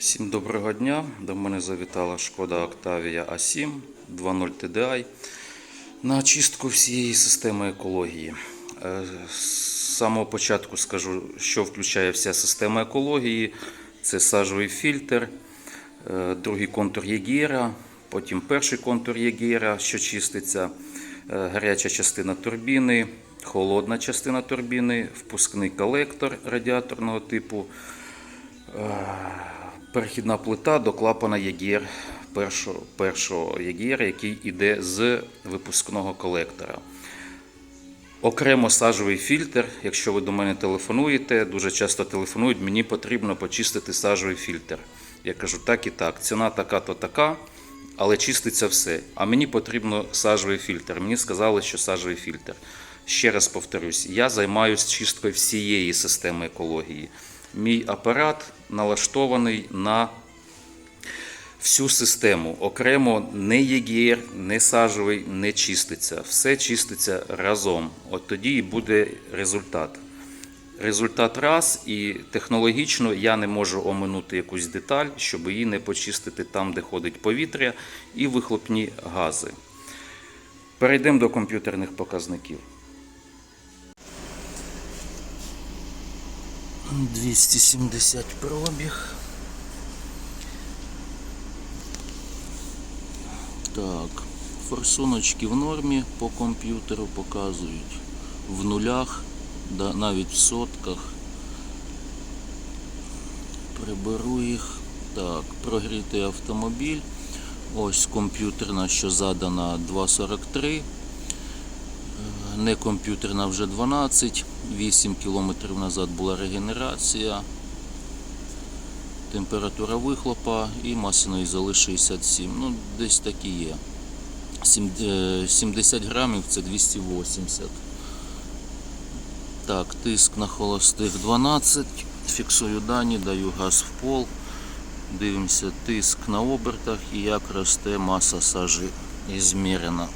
Всім доброго дня. До мене завітала шкода Octavia A7 2.0 TDI на очистку всієї системи екології. Е, З самого початку скажу, що включає вся система екології. Це сажовий фільтр, е, другий контур Єгера, потім перший контур Єгера, що чиститься, е, гаряча частина турбіни, холодна частина турбіни, впускний колектор радіаторного типу. Перехідна плита до клапана Єгір першого, першого Єгіра, який йде з випускного колектора. Окремо сажовий фільтр. Якщо ви до мене телефонуєте, дуже часто телефонують, мені потрібно почистити сажовий фільтр. Я кажу, так і так, ціна така, то така, але чиститься все. А мені потрібно сажовий фільтр. Мені сказали, що сажовий фільтр. Ще раз повторюсь, я займаюся чисткою всієї системи екології. Мій апарат налаштований на всю систему. Окремо не єгір, не сажовий не чиститься. Все чиститься разом. От тоді і буде результат. Результат раз, і технологічно я не можу оминути якусь деталь, щоб її не почистити там, де ходить повітря, і вихлопні гази. Перейдемо до комп'ютерних показників. 270 пробіг. Так, форсуночки в нормі по комп'ютеру показують в нулях, да, навіть в сотках. Приберу їх. Так, прогрітий автомобіль. Ось комп'ютерна, що задана 2.43. Не комп'ютерна вже 12, 8 км назад була регенерація. Температура вихлопа і масляної золи 67. Ну, десь так і є. Е, 70 грамів це 280. Так, тиск на холостих 12. Фіксую дані, даю газ в пол. Дивимося тиск на обертах і як росте маса сажі ізмірена.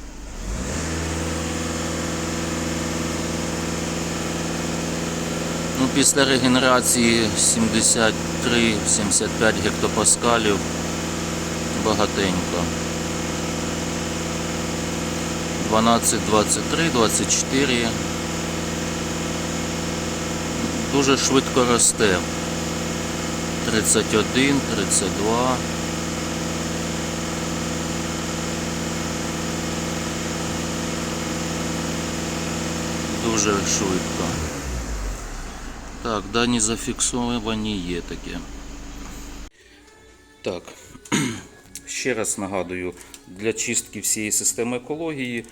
Ну, після регенерації 73-75 гектопаскалів багатенько. 12, 23, 24. Дуже швидко росте. 31, 32. Дуже швидко. Так, дані зафіксовані є таке. Так, ще раз нагадую, для чистки всієї системи екології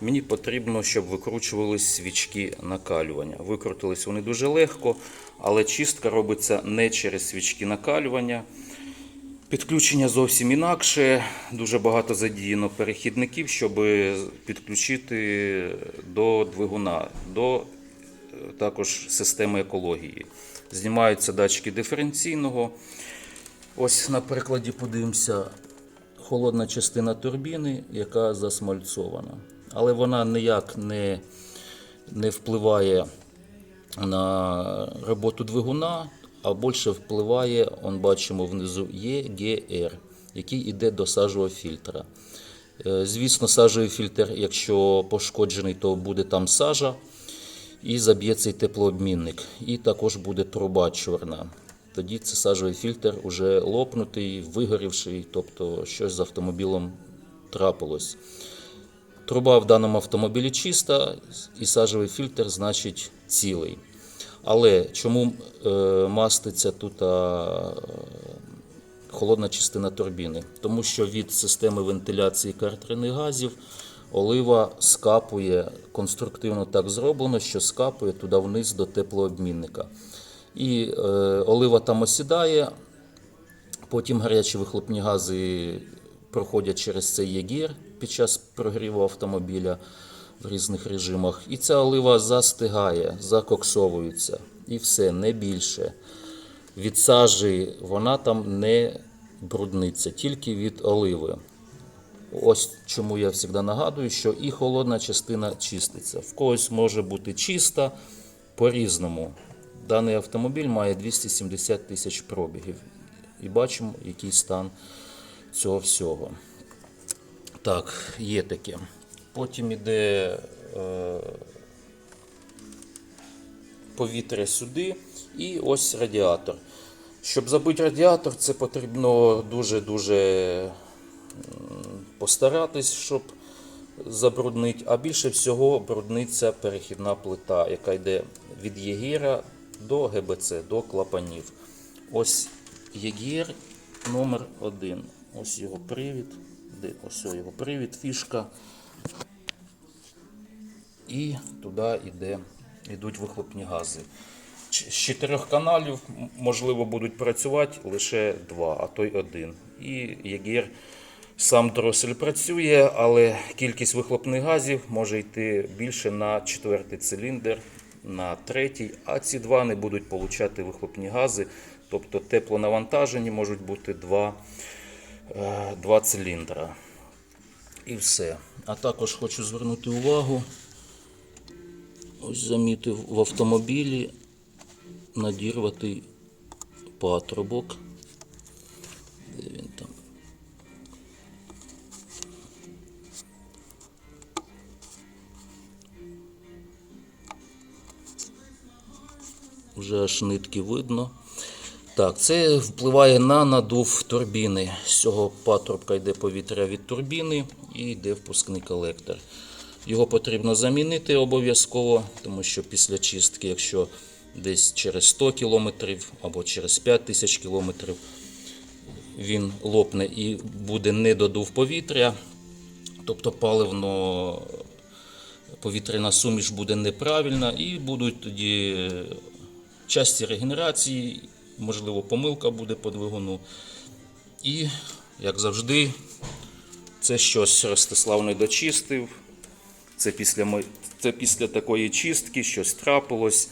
мені потрібно, щоб викручувались свічки накалювання. Викрутились вони дуже легко, але чистка робиться не через свічки накалювання. Підключення зовсім інакше. Дуже багато задіяно перехідників, щоб підключити до двигуна, до також системи екології. Знімаються датчики диференційного. Ось на прикладі подивимося холодна частина турбіни, яка засмальцована. Але вона ніяк не, не впливає на роботу двигуна, а більше впливає, он бачимо внизу ЄГР, який йде до сажового фільтра. Е, Звісно, сажовий фільтр, якщо пошкоджений, то буде там сажа і заб'є цей теплообмінник. І також буде труба чорна. Тоді це сажовий фільтр уже лопнутий, вигорівший, тобто щось з автомобілем трапилось. Труба в даному автомобілі чиста, і сажовий фільтр, значить, цілий. Але чому е, маститься тут холодна частина турбіни? Тому що від системи вентиляції картерних газів олива скапує, конструктивно так зроблено, що скапує туди вниз до теплообмінника. І е, олива там осідає, потім гарячі вихлопні гази проходять через цей єгір під час прогріву автомобіля в різних режимах. І ця олива застигає, закоксовується. І все, не більше. Від сажі вона там не брудниться, тільки від оливи. Ось чому я завжди нагадую, що і холодна частина чиститься. В когось може бути чиста по-різному. Даний автомобіль має 270 тисяч пробігів. і бачимо, який стан цього всього. Так, є таке. Потім іде е, повітря сюди і ось радіатор. Щоб забити радіатор, це потрібно дуже-дуже постаратись, щоб забруднити. А більше всього брудниться перехідна плита, яка йде від Єгіра до ГБЦ, до клапанів. Ось Єгір номер один. Ось його привід. Де ось його привід, фішка. І туди йде, йдуть вихлопні гази. З чотирьох каналів, можливо, будуть працювати лише два, а то й один. І Єгір сам дросель працює, але кількість вихлопних газів може йти більше на четвертий циліндр, на третій, а ці два не будуть получати вихлопні гази. Тобто теплонавантажені можуть бути два, е, два циліндра. І все. А також хочу звернути увагу. Ось замітив в автомобілі надірватий патрубок. Вже аж нитки видно. Так, це впливає на надув турбіни. З цього патрубка йде повітря від турбіни і йде впускний колектор. Його потрібно замінити обов'язково, тому що після чистки, якщо десь через 100 км або через 5000 км він лопне і буде недодув повітря, тобто паливно повітряна суміш буде неправильна і будуть тоді часті регенерації, можливо, помилка буде по двигуну. І, як завжди, це щось Ростислав не дочистив. Це після, це після такої чистки щось трапилось.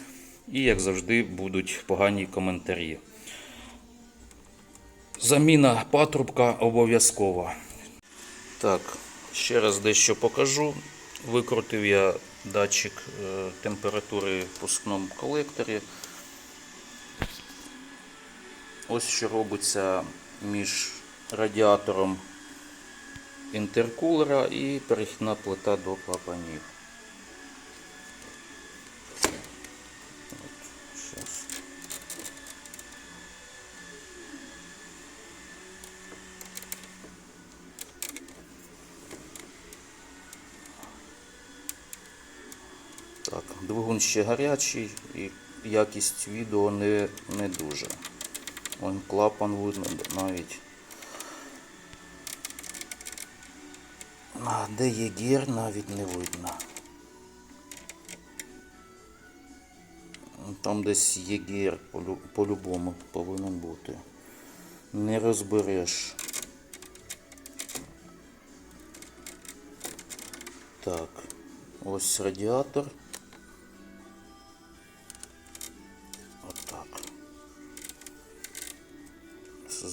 І, як завжди, будуть погані коментарі. Заміна патрубка обов'язкова. Так, ще раз дещо покажу. Викрутив я датчик е, температури в пускному колекторі. Ось що робиться між радіатором інтеркулера і перехідна плита до клапанів. Двигун ще гарячий і якість відео не, не дуже. Вон клапан видно навіть. А де є гір, навіть не видно. Там десь є гір по-любому повинен бути. Не розбереш. Так, ось радіатор.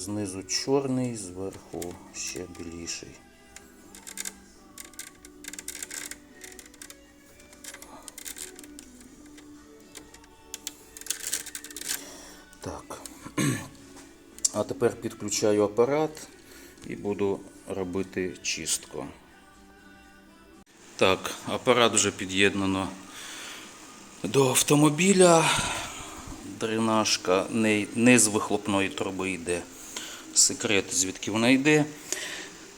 Знизу чорний, зверху ще біліший. Так. А тепер підключаю апарат і буду робити чистку. Так, апарат вже під'єднано до автомобіля. Дренажка не, не з вихлопної труби йде. Секрет, звідки вона йде.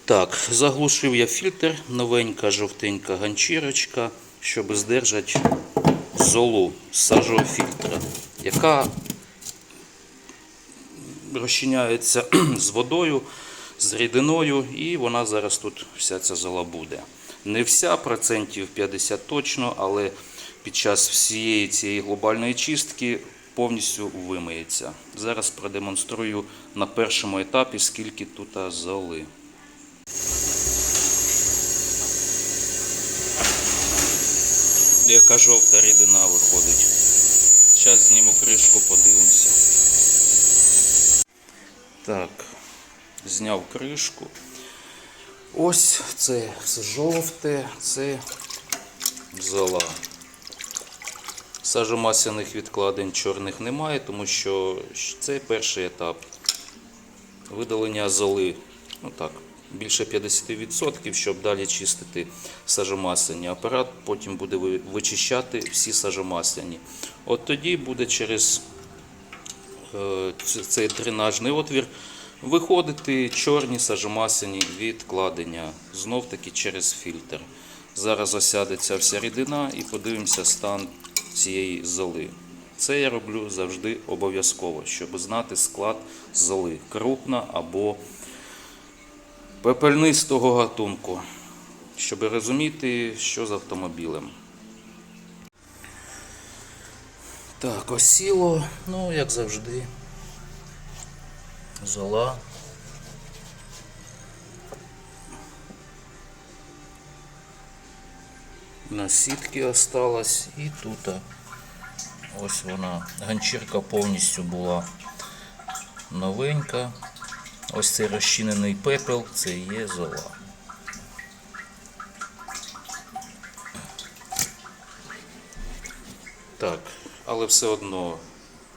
Так, заглушив я фільтр, новенька жовтенька ганчірочка, щоб здержати золу з сажого фільтра, яка розчиняється з водою, з рідиною, і вона зараз тут вся ця зола буде. Не вся, процентів 50 точно, але під час всієї цієї глобальної чистки повністю вимиється. Зараз продемонструю на першому етапі, скільки тут золи. Яка жовта рідина виходить. Зараз зніму кришку, подивимося. Так, зняв кришку. Ось це все жовте, це зола. Сажомасяних відкладень чорних немає, тому що це перший етап. видалення золи. Ну так, більше 50%, щоб далі чистити сажомасляні. Апарат потім буде вичищати всі сажомасляні. От тоді буде через е, цей дренажний отвір виходити чорні сажомасляні відкладення. Знов таки через фільтр. Зараз осядеться вся рідина і подивимося стан цієї золи. Це я роблю завжди обов'язково, щоб знати склад золи крупна або пепельнистого гатунку, щоб розуміти, що з автомобілем. Так, осіло, ну, як завжди. Зола. На сітки осталась і тут. Ось вона. Ганчірка повністю була новенька. Ось цей розчинений пепел, це є зола. Так, але все одно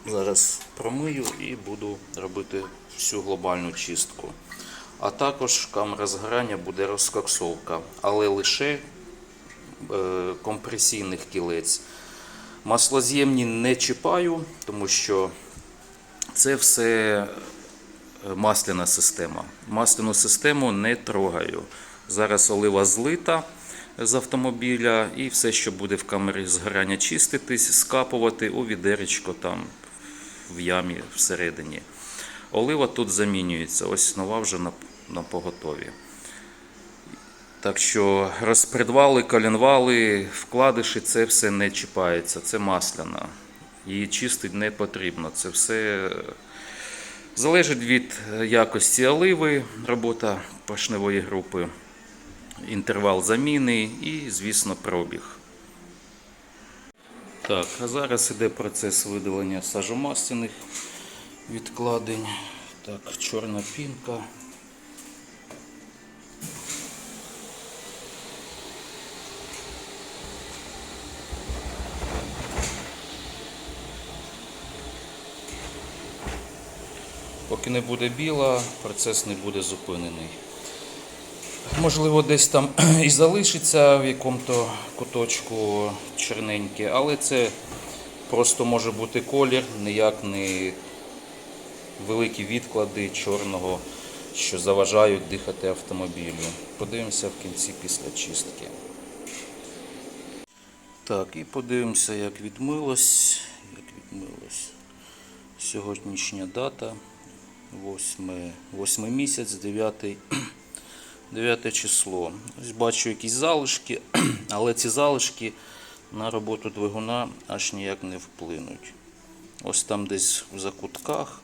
зараз промию і буду робити всю глобальну чистку. А також камера згорання буде розкоксовка, але лише компресійних кілець. Маслоз'ємні не чіпаю, тому що це все е, масляна система. Масляну систему не трогаю. Зараз олива злита з автомобіля, і все, що буде в камері згорання чиститись, скапувати у відеречко там в ямі всередині. Олива тут замінюється. Ось нова вже на поготові. Так що розпредвали, коленвали, вкладиші, це все не чіпається. Це масляна. Її чистити не потрібно. Це все е, залежить від е, якості оливи, робота поршневої групи, інтервал заміни і, звісно, пробіг. Так, а зараз іде процес видалення сажомастяних відкладень. Так, чорна пінка. Поки не буде біла, процес не буде зупинений. Можливо, десь там і залишиться в якому-то куточку чорненьке, але це просто може бути колір, ніяк не великі відклади чорного, що заважають дихати автомобілю. Подивимося в кінці після чистки. Так, і подивимося, як відмилось. Як відмилось. Сьогоднішня дата. 8, 8 місяць, 9, 9 число. Ось бачу якісь залишки, але ці залишки на роботу двигуна аж ніяк не вплинуть. Ось там десь в закутках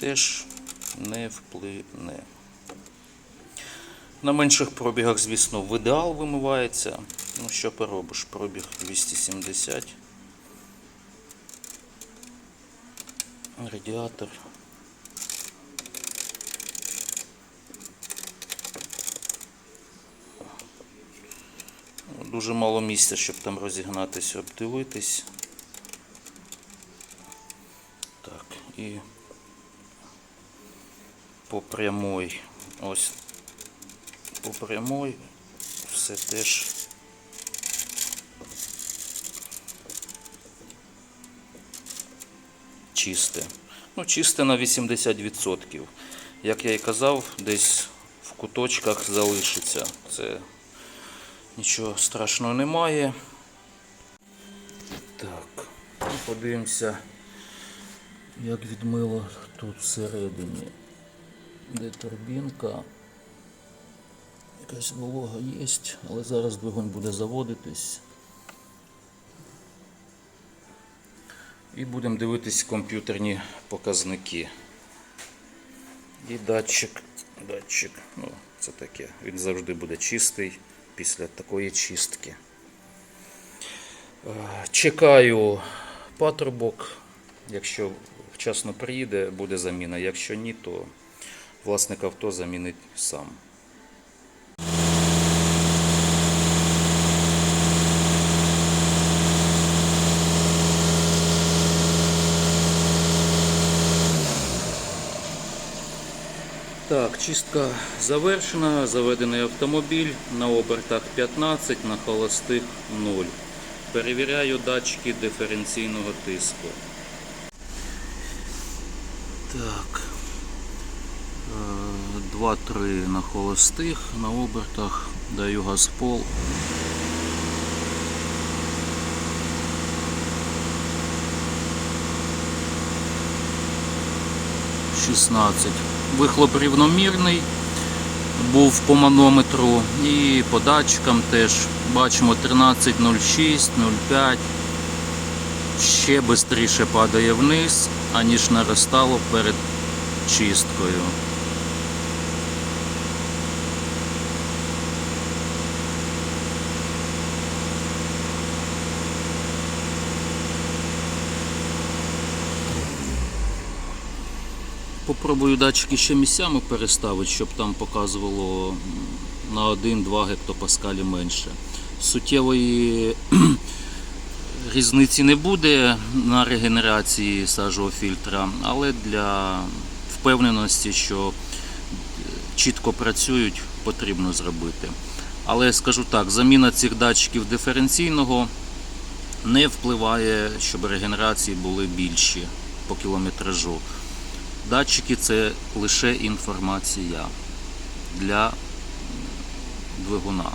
теж не вплине. На менших пробігах, звісно, в ідеал вимивається. Ну, що поробиш? Пробіг 270. Радіатор. Дуже мало місця, щоб там розігнатися, обдивитись. Так, і по прямой. Ось по прямой все теж. Чисте. Ну, чисте на 80%. Як я і казав, десь в куточках залишиться. Це Нічого страшного немає. Так, ну, подивимося, як відмило тут всередині. Де турбінка. Якась волога є, але зараз двигун буде заводитись. І будемо дивитись комп'ютерні показники. І датчик. Датчик, ну, це таке. Він завжди буде чистий після такої чистки. Е, Чекаю патрубок. Якщо вчасно приїде, буде заміна. Якщо ні, то власник авто замінить сам. Так, чистка завершена, заведений автомобіль на обертах 15, на холостих 0. Перевіряю датчики диференційного тиску. Так. 2-3 на холостих, на обертах даю газ в пол. Шістнадцять. Вихлоп рівномірний був по манометру і по датчикам теж бачимо 13.06, 0,5. Ще швидше падає вниз, аніж наростало перед чисткою. Попробую датчики ще місцями переставити, щоб там показувало на 1-2 гектопаскалі менше. Суттєвої різниці не буде на регенерації сажового фільтра, але для впевненості, що чітко працюють, потрібно зробити. Але скажу так, заміна цих датчиків диференційного не впливає, щоб регенерації були більші по кілометражу. Датчики це лише інформація для двигуна.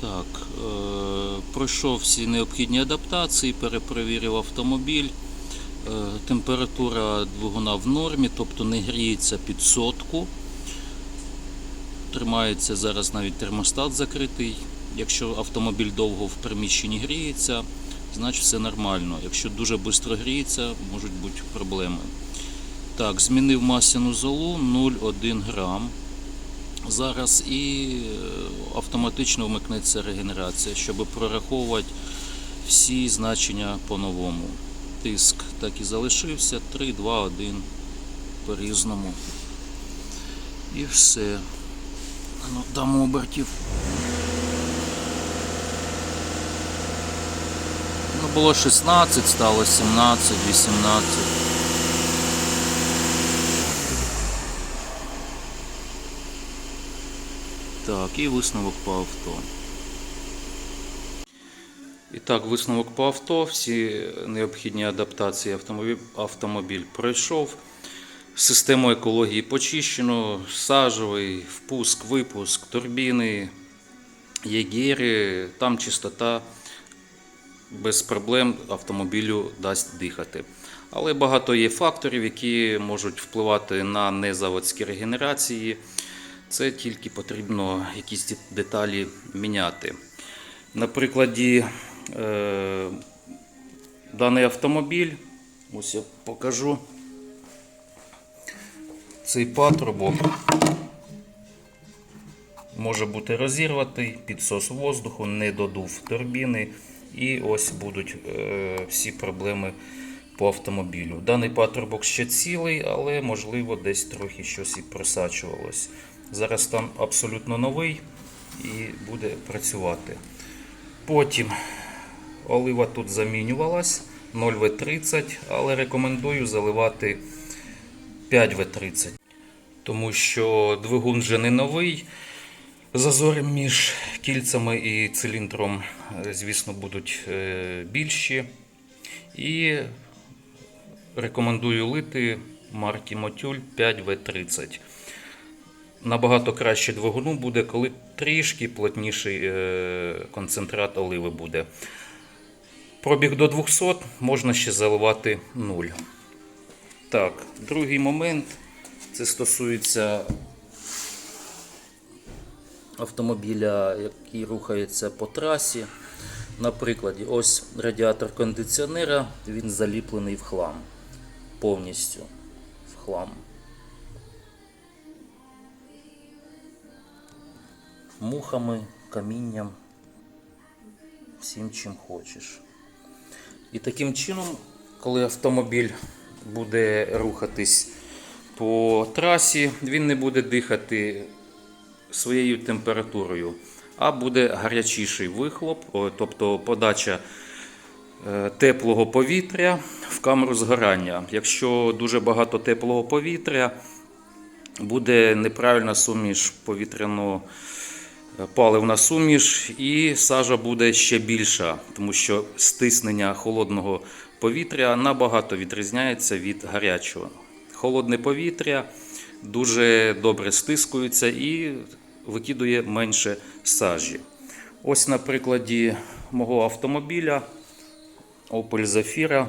Так, е, пройшов всі необхідні адаптації, перепровірив автомобіль. Е, температура двигуна в нормі, тобто не гріється під сотку. Тримається зараз навіть термостат закритий. Якщо автомобіль довго в приміщенні гріється, значить все нормально. Якщо дуже швидко гріється, можуть бути проблеми. Так, змінив масляну золу 0,1 грам. Зараз і е, автоматично вмикнеться регенерація, щоб прораховувати всі значення по-новому. Тиск так і залишився 3, 2, 1 по-різному. І все. Ну, дамо обертів. Було 16, стало 17, 18. Так, і висновок по авто. І так, висновок по авто. Всі необхідні адаптації автомобіль, автомобіль пройшов. Систему екології почищено, сажовий, впуск, випуск, турбіни, єгери, там чистота без проблем автомобілю дасть дихати. Але багато є факторів, які можуть впливати на незаводські регенерації. Це тільки потрібно якісь деталі міняти. На прикладі е, даний автомобіль, ось я покажу. Цей патрубок може бути розірватий, підсос воздуху, не додув турбіни, і ось будуть е, всі проблеми по автомобілю. Даний патрубок ще цілий, але можливо десь трохи щось і просачувалось. Зараз там абсолютно новий і буде працювати. Потім олива тут замінювалась 0В30, але рекомендую заливати 5В30. Тому що двигун вже не новий. Зазори між кільцями і циліндром, е, звісно, будуть е, більші. І рекомендую лити марки Мотюль 5В30. Набагато краще двигуну буде, коли трішки плотніший е, концентрат оливи буде. Пробіг до 200 можна ще заливати 0. Так, другий момент. Це стосується автомобіля, який рухається по трасі. Наприклад, ось радіатор кондиціонера, він заліплений в хлам. Повністю в хлам. Мухами, камінням, всім чим хочеш. І таким чином, коли автомобіль буде рухатись по трасі, він не буде дихати своєю температурою, а буде гарячіший вихлоп, тобто подача е, теплого повітря в камеру згорання. Якщо дуже багато теплого повітря, буде неправильна суміш повітряного е, паливна суміш, і сажа буде ще більша, тому що стиснення холодного повітря набагато відрізняється від гарячого. Холодне повітря дуже добре стискується і викидує менше сажі. Ось на прикладі мого автомобіля Opel Zafira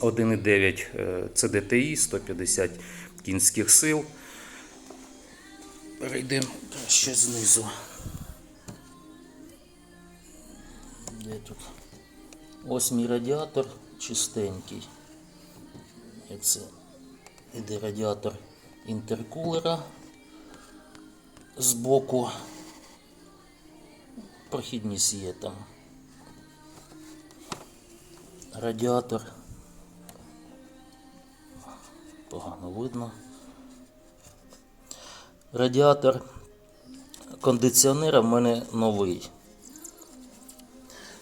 1,9 е, CDTI 150 кінських сил. Перейдемо ще знизу. Де тут? Ось мій радіатор чистенький. Це іде радіатор інтеркулера збоку. Прохідність є там. Радіатор. Погано видно. Радіатор кондиціонера в мене новий.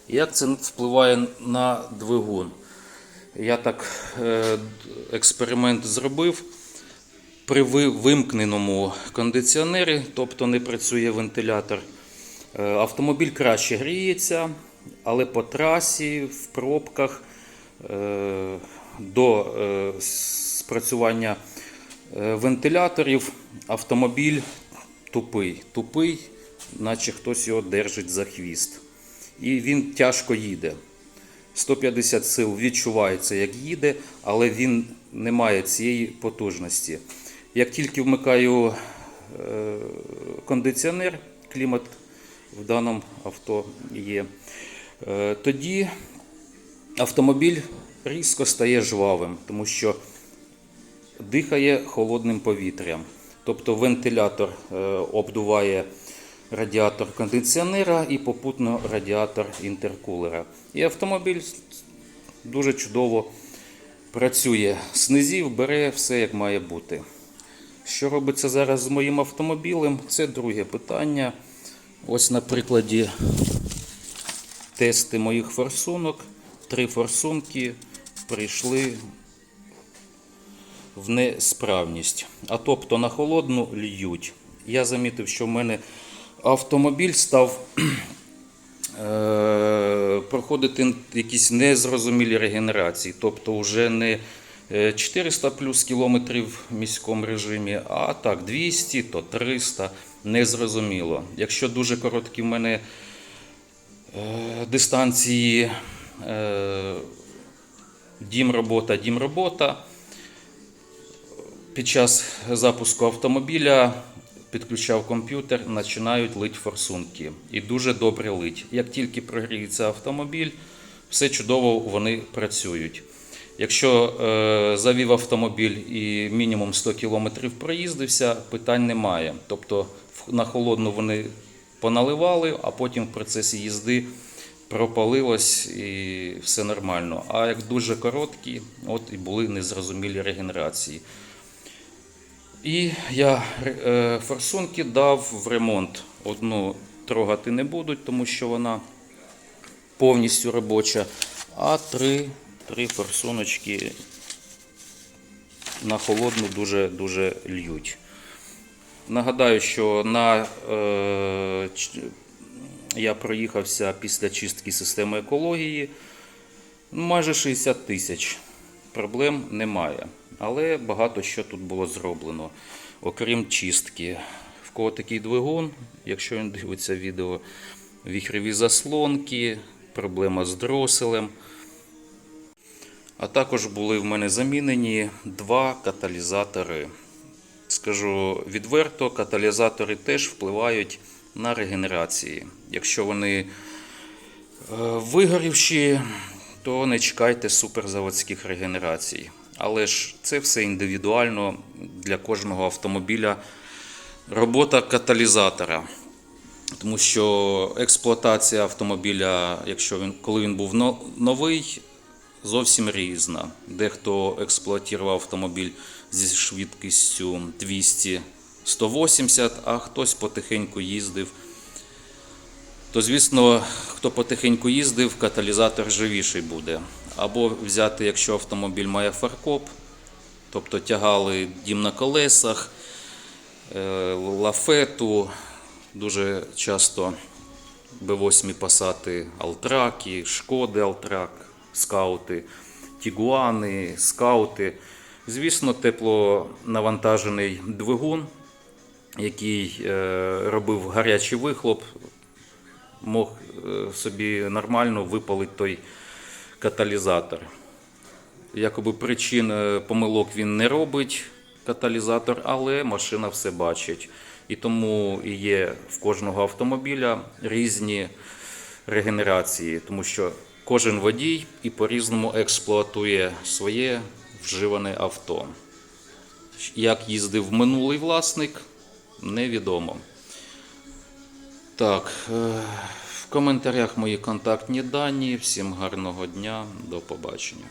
Як це впливає на двигун? Я так е, експеримент зробив. При вимкненому кондиціонері, тобто не працює вентилятор, е, автомобіль краще гріється, але по трасі, в пробках е, до е, спрацювання вентиляторів автомобіль тупий. Тупий, наче хтось його держить за хвіст. І він тяжко їде. 150 сил відчувається, як їде, але він не має цієї потужності. Як тільки вмикаю е, кондиціонер, клімат в даному авто є, е, тоді автомобіль різко стає жвавим, тому що дихає холодним повітрям. Тобто вентилятор е, обдуває радіатор кондиціонера і попутно радіатор інтеркулера. І автомобіль дуже чудово працює. З низів бере все як має бути. Що робиться зараз з моїм автомобілем? Це друге питання. Ось на прикладі тести моїх форсунок. Три форсунки прийшли в несправність. А тобто на холодну льють. Я замітив, що в мене автомобіль став е, проходити якісь незрозумілі регенерації. Тобто вже не 400 плюс кілометрів в міському режимі, а так 200, то 300. Незрозуміло. Якщо дуже короткі в мене е, дистанції е, дім-робота, дім-робота, під час запуску автомобіля підключав комп'ютер, починають лить форсунки. І дуже добре лить. Як тільки прогріється автомобіль, все чудово вони працюють. Якщо е, завів автомобіль і мінімум 100 км проїздився, питань немає. Тобто на холодну вони поналивали, а потім в процесі їзди пропалилось і все нормально. А як дуже короткі, от і були незрозумілі регенерації. І я е, форсунки дав в ремонт. Одну трогати не будуть, тому що вона повністю робоча. А три, три форсуночки на холодну дуже, дуже льють. Нагадаю, що на, е, я проїхався після чистки системи екології майже 60 тисяч. Проблем немає. Але багато що тут було зроблено, окрім чистки. В кого такий двигун, якщо він дивиться відео, віхрові заслонки, проблема з дроселем. А також були в мене замінені два каталізатори. Скажу відверто, каталізатори теж впливають на регенерації. Якщо вони е, вигорівші, то не чекайте суперзаводських регенерацій. Але ж це все індивідуально для кожного автомобіля. Робота каталізатора. Тому що експлуатація автомобіля, якщо він, коли він був новий, зовсім різна. Дехто експлуатував автомобіль зі швидкістю 200-180, а хтось потихеньку їздив то звісно, хто потихеньку їздив, каталізатор живіший буде. Або взяти, якщо автомобіль має фаркоп, тобто тягали дім на колесах, е, лафету, дуже часто Б8 пасати Алтраки, Шкоди Алтрак, скаути, Тігуани, скаути. Звісно, теплонавантажений двигун, який е, робив гарячий вихлоп, мог е, собі нормально випалити той каталізатор. Якоби причин е, помилок він не робить, каталізатор, але машина все бачить. І тому і є в кожного автомобіля різні регенерації, тому що кожен водій і по-різному експлуатує своє вживане авто. Як їздив минулий власник, невідомо. Так, е, в коментарях мої контактні дані. Всім гарного дня, до побачення.